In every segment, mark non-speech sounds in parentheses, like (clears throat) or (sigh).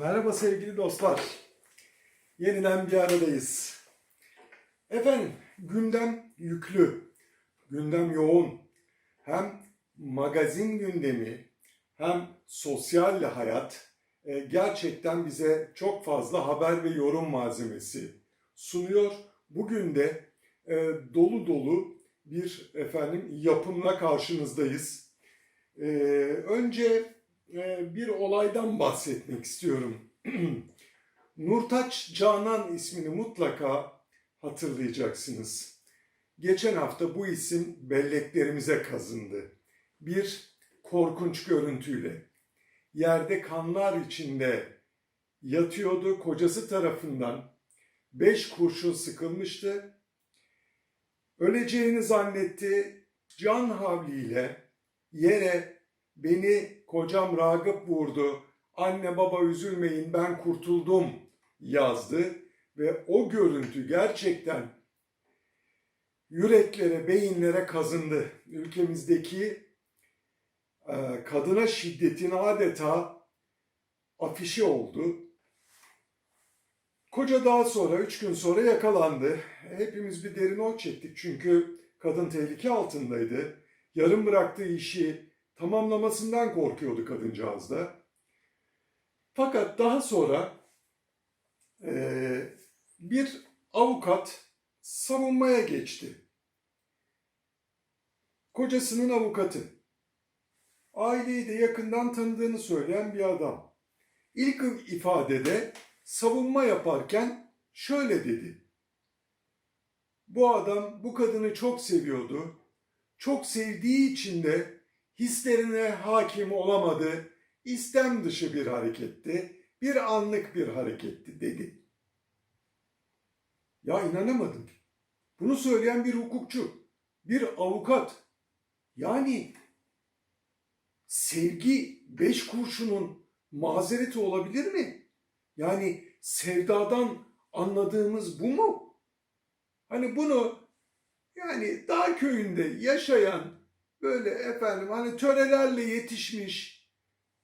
Merhaba sevgili dostlar. Yeniden bir aradayız. Efendim gündem yüklü, gündem yoğun. Hem magazin gündemi hem sosyal hayat e, gerçekten bize çok fazla haber ve yorum malzemesi sunuyor. Bugün de e, dolu dolu bir efendim yapımla karşınızdayız. E, önce bir olaydan bahsetmek istiyorum. (clears throat) Nurtaç Canan ismini mutlaka hatırlayacaksınız. Geçen hafta bu isim belleklerimize kazındı. Bir korkunç görüntüyle. Yerde kanlar içinde yatıyordu. Kocası tarafından beş kurşun sıkılmıştı. Öleceğini zannetti. Can havliyle yere Beni kocam Ragıp vurdu. Anne baba üzülmeyin ben kurtuldum yazdı ve o görüntü gerçekten yüreklere, beyinlere kazındı. Ülkemizdeki e, kadına şiddetin adeta afişi oldu. Koca daha sonra, üç gün sonra yakalandı. Hepimiz bir derin o çektik çünkü kadın tehlike altındaydı. Yarım bıraktığı işi tamamlamasından korkuyordu kadıncağız da. Fakat daha sonra e, bir avukat savunmaya geçti. Kocasının avukatı. Aileyi de yakından tanıdığını söyleyen bir adam. İlk ifadede savunma yaparken şöyle dedi. Bu adam bu kadını çok seviyordu. Çok sevdiği için de hislerine hakim olamadı, istem dışı bir hareketti, bir anlık bir hareketti dedi. Ya inanamadım. Bunu söyleyen bir hukukçu, bir avukat. Yani sevgi beş kurşunun mazereti olabilir mi? Yani sevdadan anladığımız bu mu? Hani bunu yani dağ köyünde yaşayan böyle efendim hani törelerle yetişmiş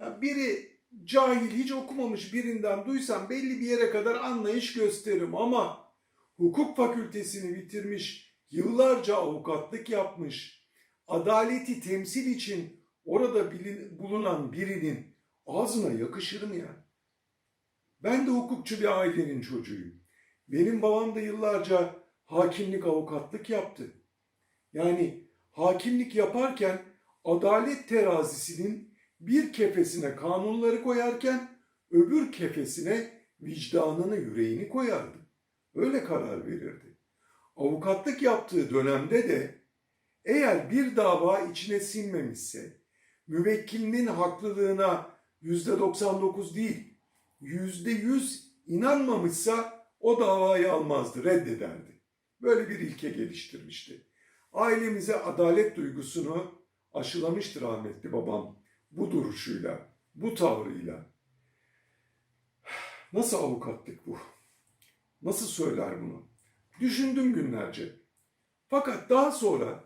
ya biri cahil hiç okumamış birinden duysam belli bir yere kadar anlayış gösteririm ama hukuk fakültesini bitirmiş yıllarca avukatlık yapmış adaleti temsil için orada bilin, bulunan birinin ağzına yakışır mı ya? Ben de hukukçu bir ailenin çocuğuyum. Benim babam da yıllarca hakimlik avukatlık yaptı. Yani hakimlik yaparken adalet terazisinin bir kefesine kanunları koyarken öbür kefesine vicdanını, yüreğini koyardı. Öyle karar verirdi. Avukatlık yaptığı dönemde de eğer bir dava içine sinmemişse, müvekkilinin haklılığına yüzde 99 değil, yüzde yüz inanmamışsa o davayı almazdı, reddederdi. Böyle bir ilke geliştirmişti. Ailemize adalet duygusunu aşılamıştır rahmetli babam bu duruşuyla, bu tavrıyla. Nasıl avukatlık bu? Nasıl söyler bunu? Düşündüm günlerce. Fakat daha sonra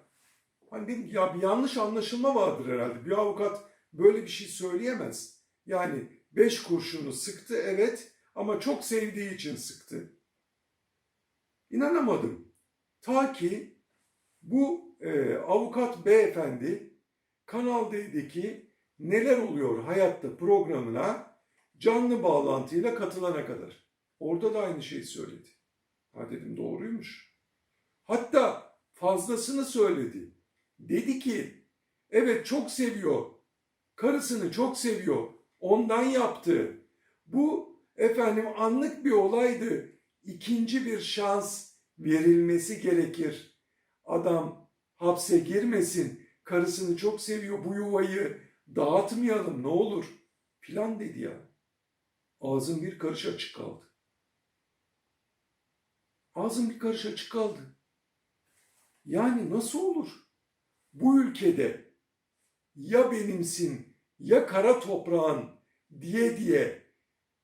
hani dedim ya bir yanlış anlaşılma vardır herhalde. Bir avukat böyle bir şey söyleyemez. Yani beş kurşunu sıktı evet ama çok sevdiği için sıktı. İnanamadım. Ta ki bu e, avukat beyefendi Kanal D'deki Neler Oluyor Hayatta programına canlı bağlantıyla katılana kadar. Orada da aynı şeyi söyledi. Ha dedim doğruymuş. Hatta fazlasını söyledi. Dedi ki evet çok seviyor. Karısını çok seviyor. Ondan yaptı. Bu efendim anlık bir olaydı. İkinci bir şans verilmesi gerekir. Adam hapse girmesin. Karısını çok seviyor. Bu yuvayı dağıtmayalım ne olur. Filan dedi ya. Ağzım bir karış açık kaldı. Ağzım bir karış açık kaldı. Yani nasıl olur? Bu ülkede ya benimsin ya kara toprağın diye diye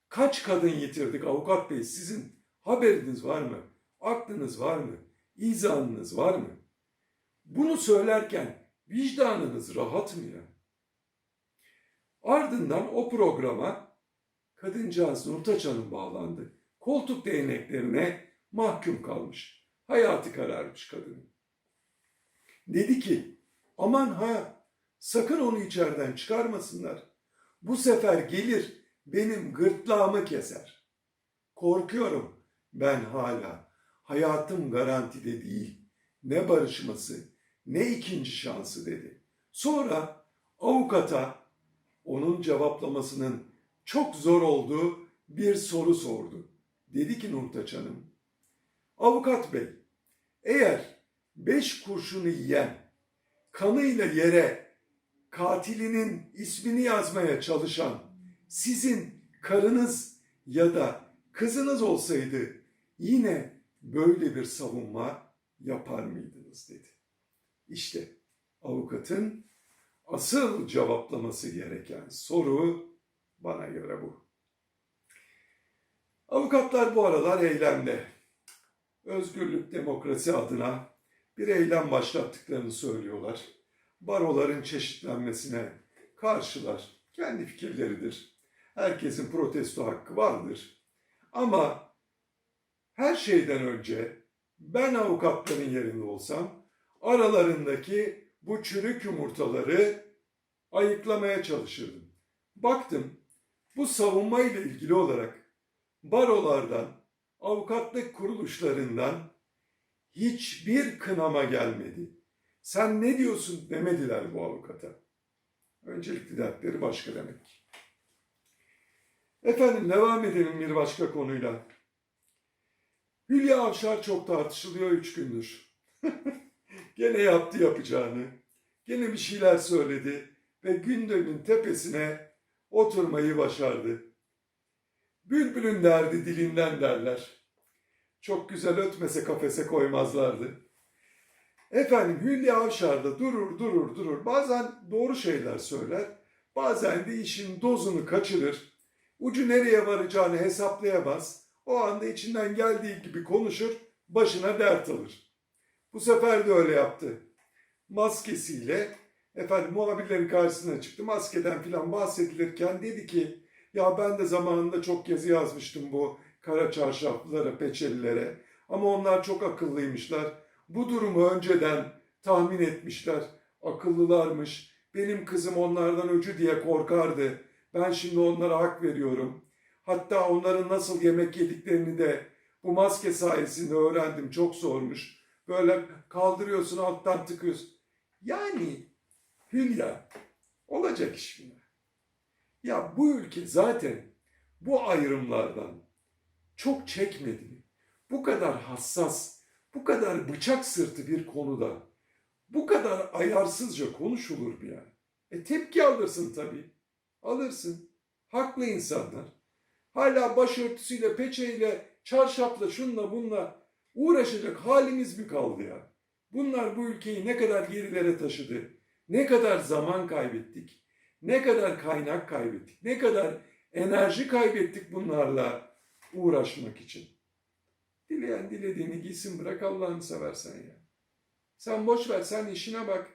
kaç kadın yitirdik avukat bey sizin haberiniz var mı? Aklınız var mı? İzanınız var mı? Bunu söylerken vicdanınız rahat mı ya? Ardından o programa Kadıncağız Nurtaç Hanım bağlandı. Koltuk değneklerine mahkum kalmış. Hayatı kararmış kadının. Dedi ki aman ha sakın onu içeriden çıkarmasınlar. Bu sefer gelir benim gırtlağımı keser. Korkuyorum ben hala. Hayatım garantide değil. Ne barışması ne ikinci şansı dedi. Sonra avukata onun cevaplamasının çok zor olduğu bir soru sordu. Dedi ki Nurtaç Hanım, Avukat bey, eğer beş kurşunu yiyen, kanıyla yere katilinin ismini yazmaya çalışan sizin karınız ya da kızınız olsaydı yine böyle bir savunma yapar mıydınız dedi. İşte avukatın asıl cevaplaması gereken soru bana göre bu. Avukatlar bu aralar eylemde. Özgürlük, demokrasi adına bir eylem başlattıklarını söylüyorlar. Baroların çeşitlenmesine karşılar. Kendi fikirleridir. Herkesin protesto hakkı vardır. Ama her şeyden önce ben avukatların yerinde olsam aralarındaki bu çürük yumurtaları ayıklamaya çalışırdım. Baktım bu savunma ile ilgili olarak barolardan, avukatlık kuruluşlarından hiçbir kınama gelmedi. Sen ne diyorsun demediler bu avukata. Öncelikli dertleri başka demek. Efendim devam edelim bir başka konuyla. Hülya Avşar çok tartışılıyor üç gündür. (laughs) Gene yaptı yapacağını. Gene bir şeyler söyledi ve gündemin tepesine oturmayı başardı. Bülbülün derdi dilinden derler. Çok güzel ötmese kafese koymazlardı. Efendim Hülya Avşar da durur durur durur. Bazen doğru şeyler söyler. Bazen de işin dozunu kaçırır. Ucu nereye varacağını hesaplayamaz. O anda içinden geldiği gibi konuşur. Başına dert alır. Bu sefer de öyle yaptı. Maskesiyle efendim muhabirlerin karşısına çıktı. Maskeden filan bahsedilirken dedi ki ya ben de zamanında çok yazı yazmıştım bu kara çarşaflılara, peçelilere. Ama onlar çok akıllıymışlar. Bu durumu önceden tahmin etmişler. Akıllılarmış. Benim kızım onlardan öcü diye korkardı. Ben şimdi onlara hak veriyorum. Hatta onların nasıl yemek yediklerini de bu maske sayesinde öğrendim. Çok zormuş. Böyle kaldırıyorsun alttan tıkıyorsun. Yani Hülya olacak iş mi? Ya bu ülke zaten bu ayrımlardan çok çekmedi? Bu kadar hassas, bu kadar bıçak sırtı bir konuda bu kadar ayarsızca konuşulur mu ya? E tepki alırsın tabii. Alırsın. Haklı insanlar. Hala başörtüsüyle, peçeyle, çarşafla, şunla bunla uğraşacak halimiz mi kaldı ya? Bunlar bu ülkeyi ne kadar gerilere taşıdı. Ne kadar zaman kaybettik. Ne kadar kaynak kaybettik. Ne kadar enerji kaybettik bunlarla uğraşmak için. Dileyen dilediğini giysin bırak Allah'ını seversen ya. Sen boş ver sen işine bak.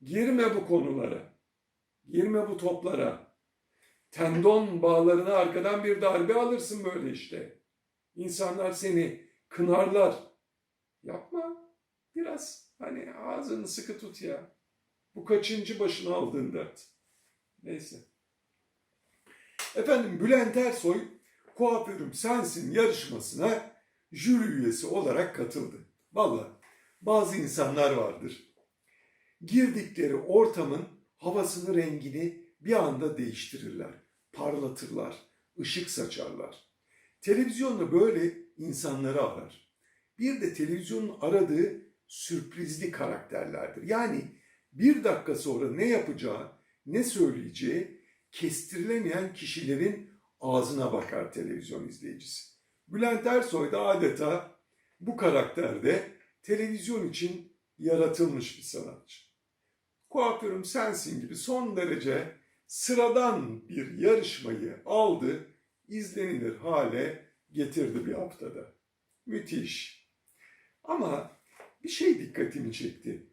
Girme bu konulara. Girme bu toplara. Tendon bağlarına arkadan bir darbe alırsın böyle işte. İnsanlar seni kınarlar. Yapma. Biraz hani ağzını sıkı tut ya. Bu kaçıncı başına aldığın dert. Neyse. Efendim Bülent Ersoy kuaförüm sensin yarışmasına jüri üyesi olarak katıldı. Valla bazı insanlar vardır. Girdikleri ortamın havasını, rengini bir anda değiştirirler. Parlatırlar, ışık saçarlar. Televizyonda böyle insanları arar. Bir de televizyonun aradığı sürprizli karakterlerdir. Yani bir dakika sonra ne yapacağı, ne söyleyeceği kestirilemeyen kişilerin ağzına bakar televizyon izleyicisi. Bülent Ersoy da adeta bu karakterde televizyon için yaratılmış bir sanatçı. Kuaförüm sensin gibi son derece sıradan bir yarışmayı aldı, izlenilir hale getirdi bir haftada. Müthiş. Ama bir şey dikkatimi çekti.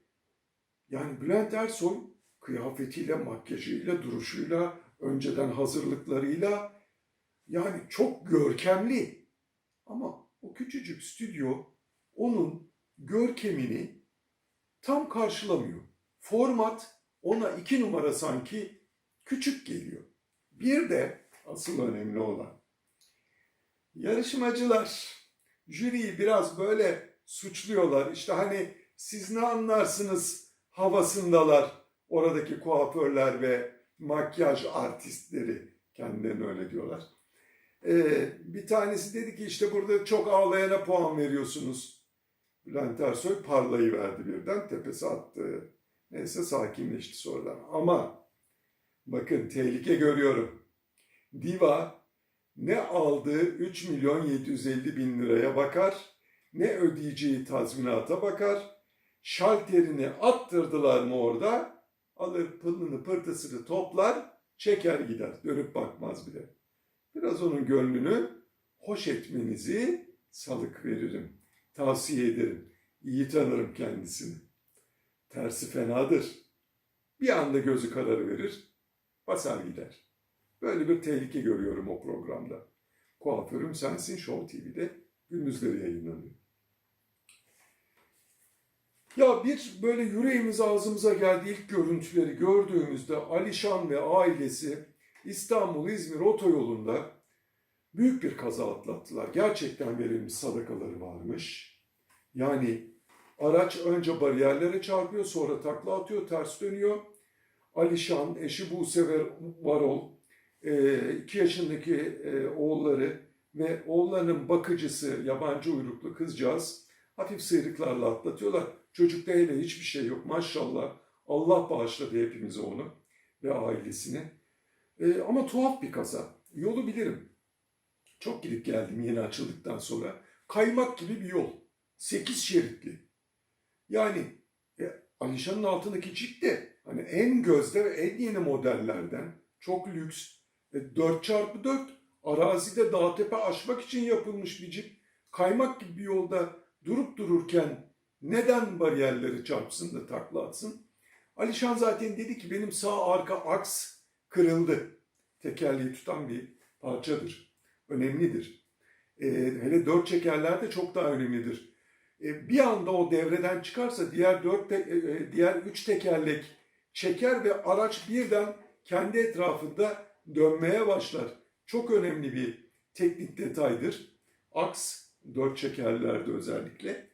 Yani Bülent Ersoy kıyafetiyle, makyajıyla, duruşuyla, önceden hazırlıklarıyla Yani çok görkemli. Ama o küçücük stüdyo onun görkemini tam karşılamıyor. Format ona iki numara sanki küçük geliyor. Bir de asıl önemli olan yarışmacılar jüriyi biraz böyle suçluyorlar. İşte hani siz ne anlarsınız havasındalar oradaki kuaförler ve makyaj artistleri kendilerine öyle diyorlar. Ee, bir tanesi dedi ki işte burada çok ağlayana puan veriyorsunuz. Bülent Ersoy parlayı verdi birden tepesi attı. Neyse sakinleşti sonradan. Ama bakın tehlike görüyorum. Diva ne aldığı 3 milyon 750 bin liraya bakar, ne ödeyeceği tazminata bakar. Şalterini attırdılar mı orada, alır pılını pırtısını toplar, çeker gider. Dönüp bakmaz bile. Biraz onun gönlünü hoş etmenizi salık veririm. Tavsiye ederim. İyi tanırım kendisini. Tersi fenadır. Bir anda gözü kararı verir, basar gider. Böyle bir tehlike görüyorum o programda. Kuaförüm Sensin Show TV'de gündüzleri yayınlanıyor. Ya bir böyle yüreğimiz ağzımıza geldi ilk görüntüleri gördüğümüzde Alişan ve ailesi İstanbul-İzmir otoyolunda büyük bir kaza atlattılar. Gerçekten verilmiş sadakaları varmış. Yani araç önce bariyerlere çarpıyor sonra takla atıyor ters dönüyor. Alişan, eşi Buse ve Varol, e, iki yaşındaki e, oğulları ve oğullarının bakıcısı yabancı uyruklu kızcağız hafif sıyrıklarla atlatıyorlar. Çocukta hele hiçbir şey yok maşallah. Allah bağışladı hepimize onu ve ailesini. E, ama tuhaf bir kaza. Yolu bilirim. Çok gidip geldim yeni açıldıktan sonra. Kaymak gibi bir yol. Sekiz şeritli. Yani e, Alişan'ın altındaki cip de hani en gözde ve en yeni modellerden çok lüks. E, 4x4 arazide dağ tepe aşmak için yapılmış bir cip. Kaymak gibi bir yolda durup dururken neden bariyerleri çarpsın da takla atsın? Alişan zaten dedi ki benim sağ arka aks kırıldı. Tekerleği tutan bir parçadır. Önemlidir. E, hele dört çekerlerde çok daha önemlidir. E, bir anda o devreden çıkarsa diğer dört te- e, e, diğer üç tekerlek çeker ve araç birden kendi etrafında dönmeye başlar. Çok önemli bir teknik detaydır. Aks dört çekerlerde özellikle.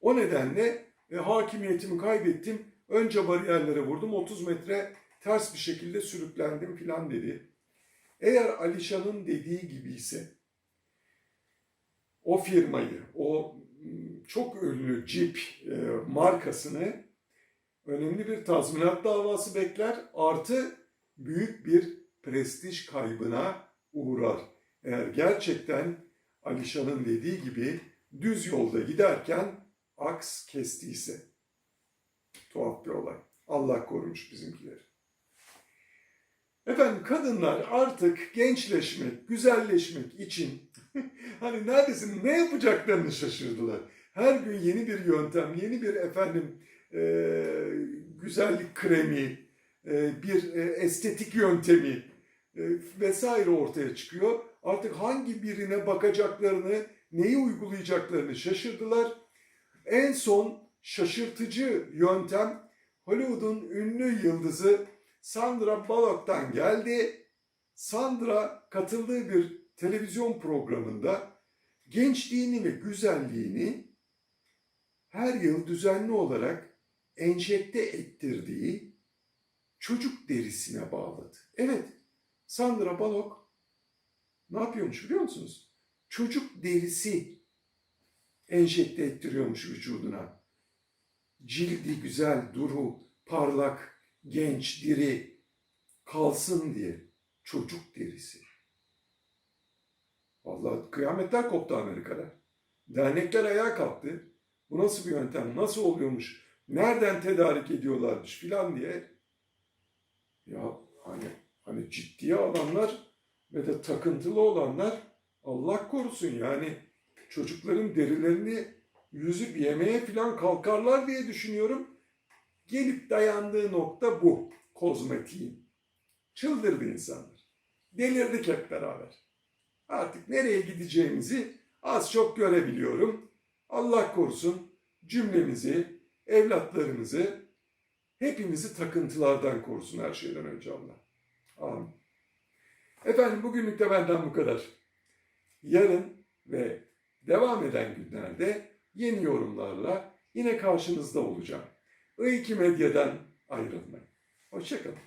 O nedenle e, hakimiyetimi kaybettim. Önce bariyerlere vurdum. 30 metre ters bir şekilde sürüklendim filan dedi. Eğer Alişan'ın dediği gibi ise o firmayı, o çok ünlü Jeep e, markasını önemli bir tazminat davası bekler. Artı büyük bir prestij kaybına uğrar. Eğer gerçekten Alişan'ın dediği gibi düz yolda giderken aks kestiyse. Tuhaf bir olay. Allah korumuş bizimkileri. Efendim kadınlar artık gençleşmek, güzelleşmek için (laughs) hani neredesin ne yapacaklarını şaşırdılar. Her gün yeni bir yöntem, yeni bir efendim e, güzellik kremi, e, bir e, estetik yöntemi e, vesaire ortaya çıkıyor. Artık hangi birine bakacaklarını, neyi uygulayacaklarını şaşırdılar. En son şaşırtıcı yöntem Hollywood'un ünlü yıldızı Sandra Bullock'tan geldi. Sandra katıldığı bir televizyon programında gençliğini ve güzelliğini her yıl düzenli olarak enjekte ettirdiği çocuk derisine bağladı. Evet, Sandra Bullock ne yapıyormuş biliyor musunuz? Çocuk derisi enjekte ettiriyormuş vücuduna. Cildi güzel, duru, parlak, genç, diri kalsın diye çocuk derisi. Vallahi kıyametler koptu Amerika'da. Dernekler ayağa kalktı. Bu nasıl bir yöntem, nasıl oluyormuş, nereden tedarik ediyorlarmış filan diye. Ya hani hani ciddiye alanlar ve de takıntılı olanlar Allah korusun yani çocukların derilerini yüzüp yemeye filan kalkarlar diye düşünüyorum. Gelip dayandığı nokta bu kozmetiğin. Çıldırdı insanlar. Delirdik hep beraber. Artık nereye gideceğimizi az çok görebiliyorum. Allah korusun cümlemizi, evlatlarımızı, hepimizi takıntılardan korusun her şeyden önce Allah. Amin. Efendim bugünlük de benden bu kadar. Yarın ve devam eden günlerde yeni yorumlarla yine karşınızda olacağım. I2 Medya'dan ayrılmayın. Hoşçakalın.